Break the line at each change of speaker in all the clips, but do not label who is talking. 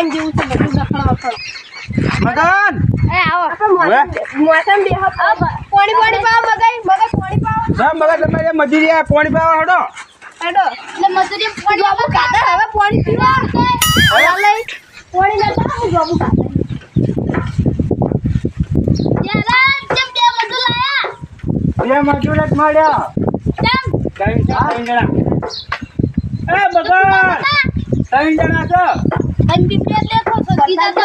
Time જેવું છે બધું દખણ વખણ
મગન!
એ આવો. મોસમ બે પાણી પાણી પાવ મગાઈ મગાઈ પાણી પાવ.
હા મગન તમે જે મજૂરી આ પાણી પાવ હડો.
હડો. એટલે મજૂરી પાણી બાબુ કાતા હવે પાણી પીવા. હવે? લઈ. પાણી લેતા હું બાબુ બે મજૂર લાયા.
બે મજૂર જ મળ્યા. ત્રણ ત્રણ જણા. એ મગન! ત્રણ જણા છો.
અને બિસ્કિટ લેખો છો કીધા તો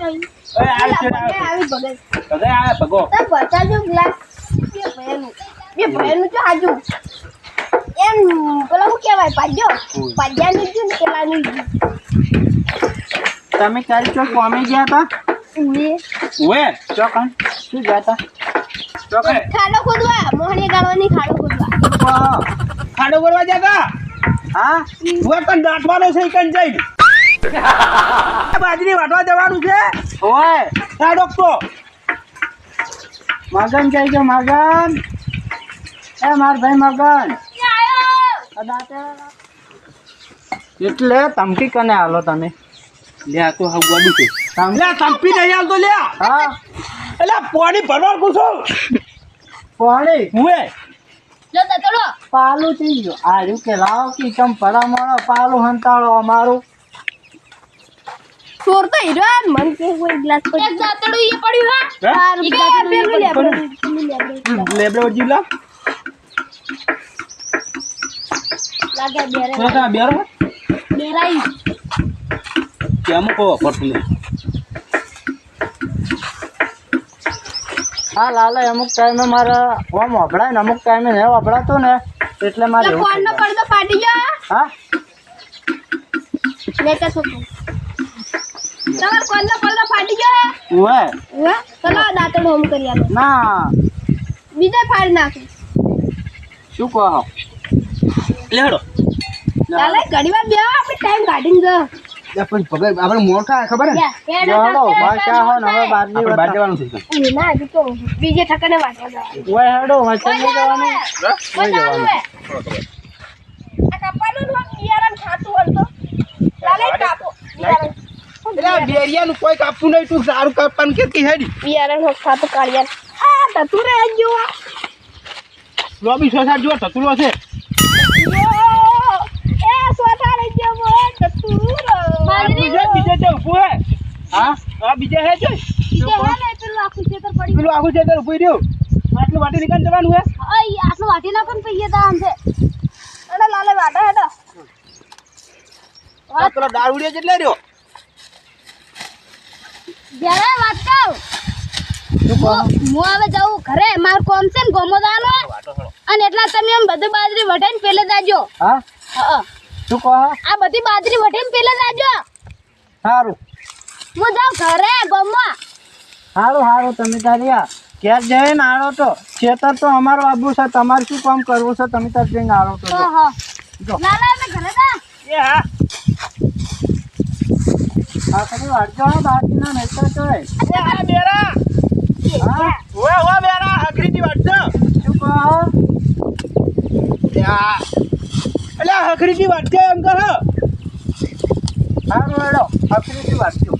જોઈ
એ આવે છે
આવી બગલ
ભગે. આવે ભગો
તો બતાજો ગ્લાસ બે ભયનું બે ભયનું તો હાજુ. એમ પેલા શું કહેવાય પાડ્યો? પાડ્યાનું જ ને પેલાનું
તમે કાલે ચો કોમે ગયા હતા?
ઉએ
ઉએ ચોકન શું ગયા હતા? ચોકન
ખાડો ખોદવા મોહણી ગાળવાની ખાડો ખોદવા.
ખાડો ભરવા જતા હા? હું કન દાટવાનો છે કન જઈ બાજરી વાટવા જવાનું છે? હોય ખાડો તો મગન કહે છે મગન. એ માર ભાઈ મગન. એટલે તમકી કને હાલો તમે? લે આ તો હા ગોડી છે. લે તમપી નહીં હાલતો લે. હા. એટલે પાણી ભરવા કુછો પાણી? હુએ. પાલું થઈ ગયું. આર્યું કે લાવ કે તમ પડા પાલું હંતાળો અમારું.
ચોર તો હીરો મન કે કોઈ ગ્લાસ પર એક દાતડું એ પડ્યું હા બે પેલું લે
લેબ્રો જીલા
લાગે બેરે
છોટા બેરો
બેરાઈ
કેમ કો પડતું હા લાલે અમુક ટાઈમે મારે ઓમ વપરાય ને અમુક ટાઈમે નહીં વપરાતું ને એટલે મારે
તો ફોન નો પડદો ફાટી ગયો.
હા
લેતા કે છોકરો તમાર નો પડદો ફાટી ગયો
ઉવે.
હે ચલો દાતડું હોમ કરી આલો
ના.
બીજા ફાડી નાખી.
શું કહો લેડો
ચાલે ઘડી વાર બે આપણે ટાઈમ કાઢીને જો.
પણ પગે આપણે મોટા ખબર
લે, હેડો,
લેડો
હેડો,
હો હવે
હેડો.
બારની બહાર જવાનું છે.
ના હજુ તો બીજે ઠકાણે વાંચવા જવાનું.
ઓય હેડો વચ્ચે
જવાનું
જવાનું
હે? કોઈ જવાનું હે? આ કાપવાનું ને બિયારણ ખાતું હોય તો ચાલે કાપો બિયારણ
એટલે બેરિયાનું કોઈ કાપવું નહીં તું સારું કાપવાનું કેટલી હેડી?
બિયારણ હોત ખાતું કાઢ્યા આ તતું રે જો
લોબી સોસાર જો તતુલો છે.
એ સોટા રે જો મો તતું
બીજે બીજે છે ઊભું હે. હા? હા બીજે હે છે?
બીજે હે ને પેલું આખું ખેતર પડી
પેલું આખું છે ઊભી રહ્યું. આટલું વાટી નીકળ જવાનું હે?
અઈ આટલું વાટી નાખો ને પૈયે તા આમ છે. એડા લાલે વાટા હેડો.
આ પેલો દારૂડિયો જેટલે રહ્યો?
જ્યારે વાત કહું? હું હવે જાઉં ઘરે માર કોમ છે ને ગોમો દાનો અને એટલા તમે એમ બધું બાજરી વઢે ને પેલે દાજો
હા?
હા
શું કહો
આ બધી બાજરી વઢે ને પેલે દાજો
સારું
હું જાઉં ઘરે ગોમમાં.
સારું સારું તમે તારી આ ક્યાં જઈને આવો તો. ખેતર તો અમારું આબુ છે તમારે શું કામ કરવું છે તમે તાર જઈને આવો તો
હા હા.
જો.
ના ના ઘરે જા.
એ હા. હા તમે વાંચો બાકીના નહીં તો જોઈ એ હા બેરા હા? ઓય ઓય બેરા હકરીની વાંચો શું કહો? યા. એટલે હકરીની વાંચો એમ કહો સારું હેડો હકરીની વાંચો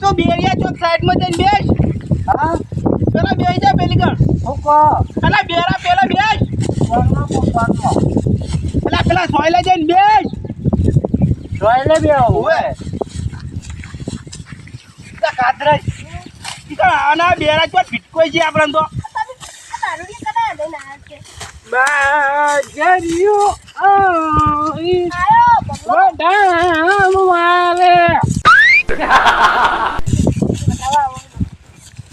તો બેરિયા ચોક સાઈડમાં જઈને બેસ. હા? પેલા બેસ જા પેલી કણ હું કહો? પેલા બેરા પેલા બેસ. કોણનો પેલા પેલા સોયલા જઈને બેસ. સોયલે બે ઓય. તા આના બેરા ચોક ફિટકોઈ છે આપણને તો? બાજરીઓ વડામ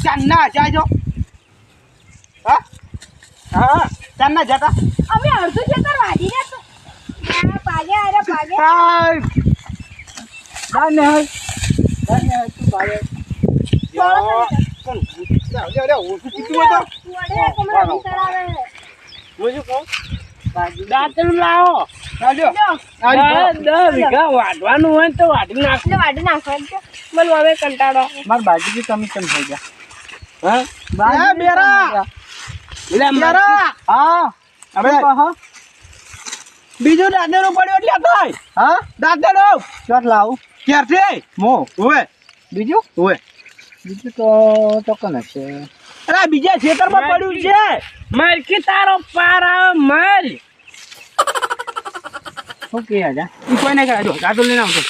ચાંદના જાજો. હા? હા ચાંદના જતા.
અમે અડધું જતા વાઢી ને તો
ના
વડે કમરા ભીતર આવે
હું શું વાઢવાનું હોય તો વાઢી નાખ
હવે કંટાળો.
માર બાજુ તમે થઈ ગયા હા હા હવે કહો બીજું દાંતેડું પડ્યું એટલે થાય
હા
દાંતેડું
ચોટ લાવું
ક્યારથી?
મો
ઓવે.
બીજું?
ઓવે.
બીજું તો ચોક્કસ જ છે.
અરે બીજા ખેતરમાં પડ્યું છે.
મરકી તારો પાર આવે મર
શું કહે જા
ઈ કોઈ નહીં કરાજો દાંતો લઈને આવતો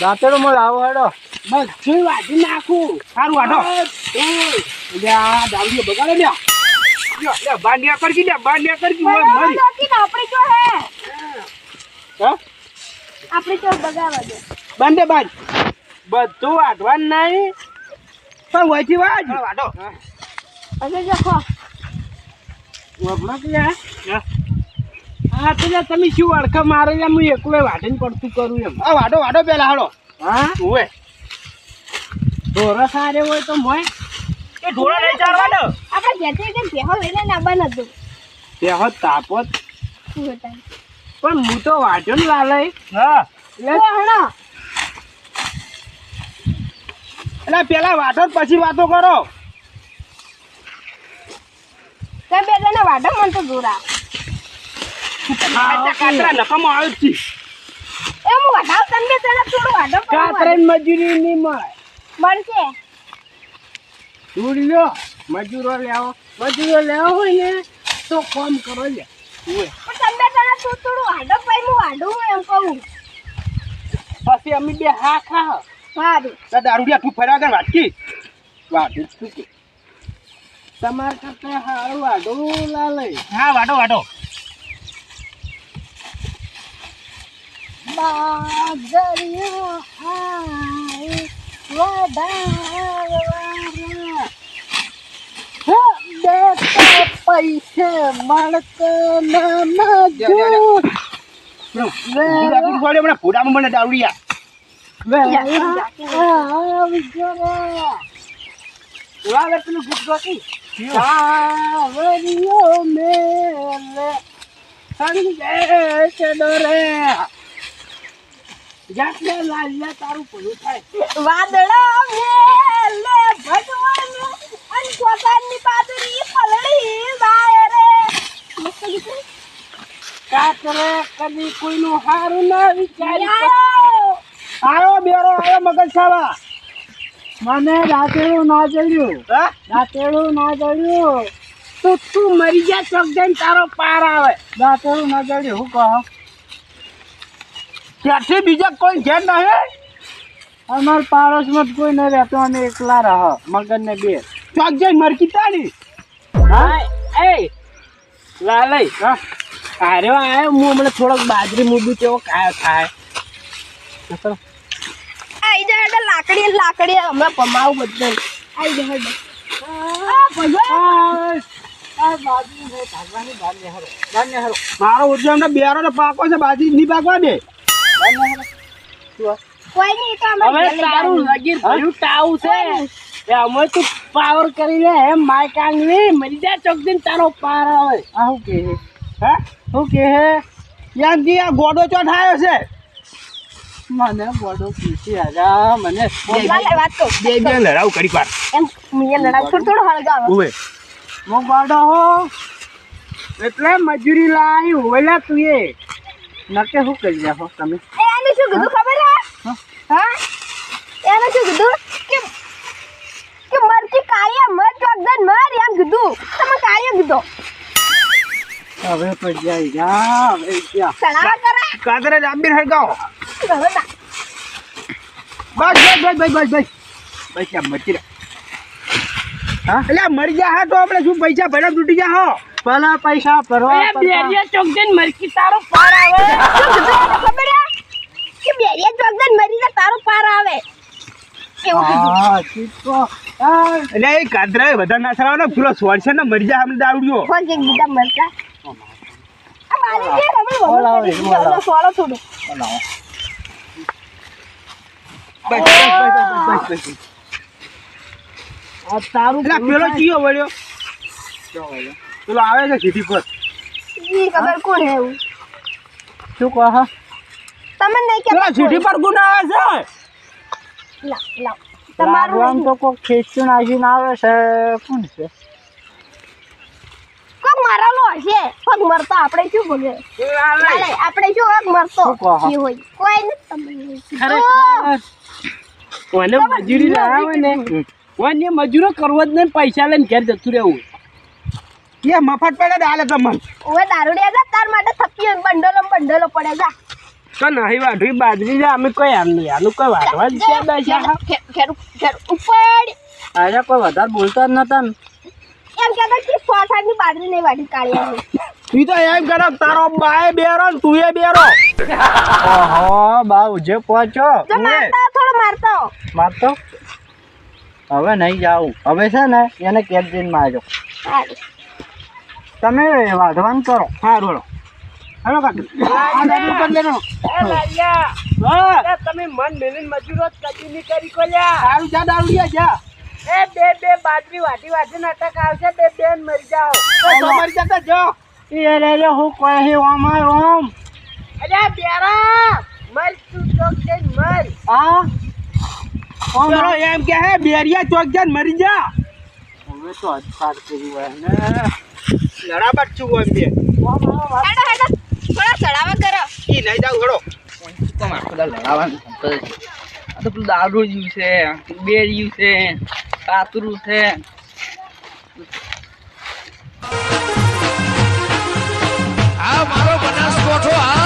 દાંતેડો માં આવો હેડો.
બધું વાજી નાખું.
સારું વાટો એટલે આ દાવડીઓ બગાડે લ્યા. લ્યો, લ્યો, બાંડિયા કરજી લ્યા બાંડિયા કરજી મરી
આપણી જો હે.
હા?
આપણી જો બગાડવા દે.
બાંધે બાંધ
બધું વાટવાનું નહીં.
પણ વહીથી વાજ વાટો
અરે જો ખો
વપરાક હા. તો લે તમે શું અડખા મારે લે હું એકલો વાટીને પડતું કરું એમ.
આ વાટો વાટો પેલા હાડો
હા?
હોય
ઢોરા સારે હોય તો મોય.
એ ઢોળા નહીં ચારવાનો
આપણે ઘેરથી કે બેહો વેલે ના
તે. હોત તાપત પણ હું તો વાટ્યો ને લાલય
હા.
એટલે
ઓ હણો
એટલે પેલા વાટો પછી વાતો કરો.
તે બે જણા વાડો મન તો જોરા
કાચા કાચરા નકામાં આવ્યું છે.
એ હું વાડાવ તમે બે થોડું
કાતરે મજૂરી નહીં મળે.
મળશે.
લ્યો મજૂરો લેવો. મજૂરો લેવો હોય ને તો કામ કરો લે.
પણ તમે બે થોડું થોડું વાડો પછી હું વાડું એમ કહું.
પછી અમે બે હા ખા
સારું
તો દારૂડિયા તું ફર્યા કર વાટકી વાટું જ છું કે.
તમારે કરતા હારું વાઢું લાલય
હા વાટો વાટો
બાજરીઓ આય વધારવાના
પૈસે મળતો
જો, જો, જો. પેલું ગુજરાતી ગોળે હમણાં ભૂડામાં મને દારૂડિયા
તારું ભલું થાય
વાદળો મેલે ભગવાન અન કોતાની પાદરી પલળી.
કાતરે કદી હારું ના વિચારી
આયો બેરો આયો મગજ ખાવા
મને દાંતેડું ના જડ્યું દાંતેડું ના જડ્યું તો તું મરી જા જઈને તારો પાર આવે.
દાંતેડું ના જડ્યું હું કહો?
ત્યાંથી બીજા કોઈ ઘેર નહીં?
અમાર પાડોશમાં કોઈ નહીં રહેતો અમે એકલા રહો મગન ને બે.
ચોક જઈ મરકી તાળી
હા? એ લાલઈ હા? અરે આયો હું હમણાં થોડોક બાજરી મૂકી તેવો કાયો
ખાય એટલે લાકડી લાકડી હમણાં પમાવું બધું આઈ જાય એટલે. આ ભગવાન!
મારો ઉદ્યો અમને બેરો ને પાકો છે બાજી નહીં પાકવા દે.
કોઈ નહીં તો
હવે તારું લગીર ભર્યું ટાવું છે. એ અમે તું પાવર કરી લે એમ માય કાંગલી મરી જા ચોક દિન તારો પાર આવે.
આ શું કે
હે?
શું કહે
યાનજી આ ગોડો ચો થાયો છે.
મને બોડો પીછી આજા મને
વાત કહું
બે બે લડાવ કરી પાર
એમ મે લડાવ થોડું થોડું હળગાવ
ઓવે
મો બોડો હો
એટલે મજૂરી લાવી હોયલા તું એ
નકે શું કરી રહ્યા તમે?
એ આને શું કીધું ખબર હે? હા. એને શું કીધું? કે કે મરતી કાળિયા મર ચોક દન મર એમ કીધું. તમે કાળિયો કીધો.
હવે તો જાય. જા હવે જા
સણાવા કરા
કાદરે લાંબી હળગાવો મરી હા તો આપણે શું પૈસા ભર્યા તૂટી ગયા હો
પેલા પૈસા ભરવા
બેરિયા ચોક મરકી તારો પાર આવે
શું કીધું એને ખબર કે બેરિયા ચોક મરી જા તારો પાર આવે
એટલે એ કાદરા બધા ના સરાવ ને પેલો સ્વર છે ને મરી જાય હમણાં દારૂડિયો
ફોન કે બીજા મરતા આ મારી જે રમણ સોળો થોડું
બનાવો
બસ બસ બસ બસ બસ બસ
આ તારું
પેલો ચિયો વળ્યો? પેલો આવે છે સીધી પર.
ખબર કોણ હે એવું?
શું કહો હા
તમને નહીં
પેલો
કે
સીધી પર આવે છે?
લાવ લાવ. તમારું
તો કોક ખેંચી નાખીને આવે છે? કોણ છે?
મરેલો પગ મરતો આપણે શું ભોગે આપણે શું પગ મરતો? હોય. કોઈ
ને મજૂરી લાવે ને ઓને મજૂરો કરવો જ નહીં પૈસા લઈને ઘેર જતું રહેવું.
એ મફત પડે ડાલે તમને
ઓવે દારૂડિયા જા તાર માટે થકી હોય બંડલો બંડલો પડે જા.
તો નહીં વાઢવી બાજરી જા અમે કોઈ આમ નહીં આનું કોઈ વાઢવા જ છે દશા.
ખેર- ખેર- ઉપર.
આજે કોઈ વધારે બોલતા જ નતા ને.
એમ કહેતા કે સો સાઠની બાજરી નહીં વાડી કાઢી
તો એમ કરો તારો બાય બેરો ને તું એ બેરો.
ઓહો બાઉ જે પહોંચો
જો મારતા થોડો મારતો.
મારતો? હવે નહીં જાવ હવે છે ને એને કેદ જઈને મારજો. તમે વાઢવાનું કરો.
હા રોડો હેલો કાકા. દારૂ
તમે મન મેલીન મજૂરો જ કદી નહીં કરી કોલ્યા.
સારું જા દારૂડિયા જા.
એ બે બે બાજરી વાટી વાટી નાટક આવશે બે બેન મરી જાઓ.
મરી તમારી જતા જો.
એ રે રે હું કહી ઓમાય ઓમ
અરે બેરા મર તું ચોક જઈ મર.
હા?
ઓમરો એમ કે હે બેરિયા ચોક જઈ મરી જા.
હવે તો અધકાર કરી હોય ને.
લડાબટ છું ઓમ બે
હેડો હેડો. થોડા ચડાવા કરો.
ઈ નહીં જાવ ઘડો
તો મારે બધા લડાવવાનું આ તો પેલું દારૂ જ્યું છે બેર્યું છે કાતરું છે. આ મારો બનાસકોઠો આ